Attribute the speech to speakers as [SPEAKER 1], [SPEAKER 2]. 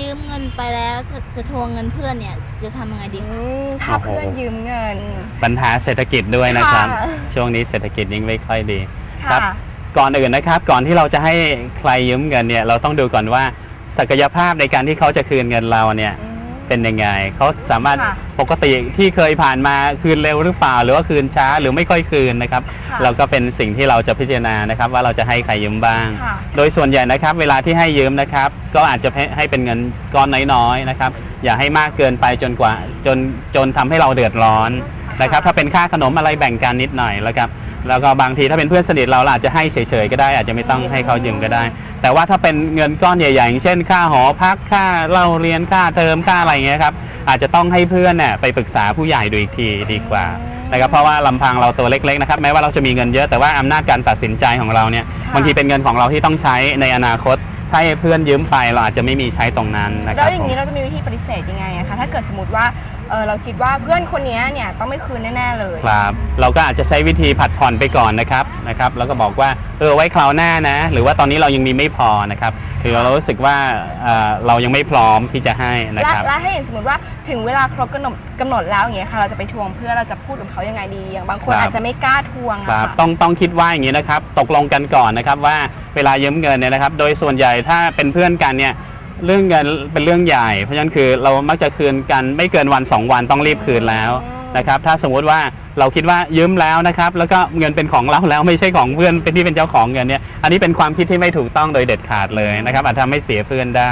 [SPEAKER 1] ยืมเงินไปแล้วจะจะทวงเงินเพื่อนเนี่ยจะทำยังไงดี
[SPEAKER 2] อืมถ้าเพื่อนยืมเงิน
[SPEAKER 3] ปัญหาเศรษฐกิจด้วยนะครับ
[SPEAKER 2] ค่ะ
[SPEAKER 3] ช่วงนี้เศรษฐกิจยิ่งไม่ค่อยดี ครั
[SPEAKER 2] ค่ะ
[SPEAKER 3] บก่อนอื่นนะครับ ก่อนที่เราจะให้ใครยืมเงินเนี่ยเราต้องดูก่อนว่าศักยภาพในการที่เขาจะคืนเงินเราเนี่ย
[SPEAKER 2] อืม
[SPEAKER 3] เป็นยังไงเขาสามารถ
[SPEAKER 2] ค่ะ
[SPEAKER 3] ปกติที่เคยผ่านมาคืนเร็วหรือเปล่า หรือว่าคืนช้าหรือไม่ค่อยคืนนะครับ
[SPEAKER 2] ค่ะ
[SPEAKER 3] เราก็เป็นสิ่งที่เราจะพิจารณานะครับ ว่าเราจะให้ใครยืมบ้าง
[SPEAKER 2] ค่ะ
[SPEAKER 3] โดยส่วนใหญ่นะครับเวลาที่ให้ยืมนะครับ ก็อาจจะให้ให้เป็นเงินก้อนน้อยๆนะครับ อย่าให้มากเกินไปจนกว่าจนจนทำให้เราเดือดร้อนนะครับ ถ้าเป็นค่าขนมอะไรแบ่งกันนิดหน่อยแล้วครับ แล้วก็บางทีถ้าเป็นเพื่อนสนิทเราเราอาจจะให้เฉยๆก็ได้ อาจจะไม่ต้องให้เขายืมก็ได้ แต่ว่าถ้าเป็นเงินก้อนใหญ่ๆอย่างเช่น ค่าหอพักค่าเล่าเรียนค่าเทอมค่าอะไรอย่างเงี้ยครับอาจจะต้องให้เพื่อนเนี่ยไปปรึกษาผู้ใหญ่ดูอีกทีดีกว่านะครับเพราะว่าลำพังเราตัวเล็กๆนะครับแม้ว่าเราจะมีเงินเยอะแต่ว่าอำนาจการตัดสินใจของเราเนี่ย
[SPEAKER 2] ค่ะ
[SPEAKER 3] บางทีเป็นเงินของเราที่ต้องใช้ในอนาคตถ้าให้เพื่อนยืมไปเราอาจจะไม่มีใช้ตรงนั้นนะค
[SPEAKER 2] แล้
[SPEAKER 3] รับ
[SPEAKER 2] วอย่าง
[SPEAKER 3] ผม
[SPEAKER 2] นี้เราจะมีวิธีปฏิเสธยังไงอะคะถ้าเกิดสมมติว่า เออเราคิดว่าเพื่อนคนนี้เนี่ยต้องไม่คืนแน่ๆเลย
[SPEAKER 3] ครับ เราก็อาจจะใช้วิธีผัดผ่อนไปก่อนนะครับนะครับ แล้วก็บอกว่าเออไว้คราวหน้านะ หรือว่าตอนนี้เรายังมีไม่พอนะครับ คือเรารู้สึกว่าเอ่อเรายังไม่พร้อมที่จะให้นะ
[SPEAKER 2] และ
[SPEAKER 3] ครับ
[SPEAKER 2] และให้เห็นสมมติว่าถึงเวลาครบกำหนดกำหนดแล้วอย่างเงี้ยค่ะ เราจะไปทวงเพื่อเราจะพูดกับเขายังไงดี อย่างบางคน
[SPEAKER 3] ครับ
[SPEAKER 2] อาจจะไม่กล้าทวง
[SPEAKER 3] ค
[SPEAKER 2] อะ
[SPEAKER 3] รับ
[SPEAKER 2] ค่ะ
[SPEAKER 3] ต้องต้องคิดว่าอย่างนี้นะครับ ตกลงกันก่อนนะครับว่าเวลายืมเงินเนี่ยนะครับ โดยส่วนใหญ่ถ้าเป็นเพื่อนกันเนี่ย เรื่องเงินเป็นเรื่องใหญ่ เพราะฉะนั้นคือเรามักจะคืนกันไม่เกินวัน 2 วันต้องรีบคืนแล้วนะครับถ้าสมมุติว่าเราคิดว่ายืมแล้วนะครับแล้วก็เงินเป็นของเราแล้วไม่ใช่ของเพื่อนเป็นที่เป็นเจ้าของเงินเนี่ยอันนี้เป็นความคิดที่ไม่ถูกต้องโดยเด็ดขาดเลยนะครับอาจทำให้เสียเพื่อนได้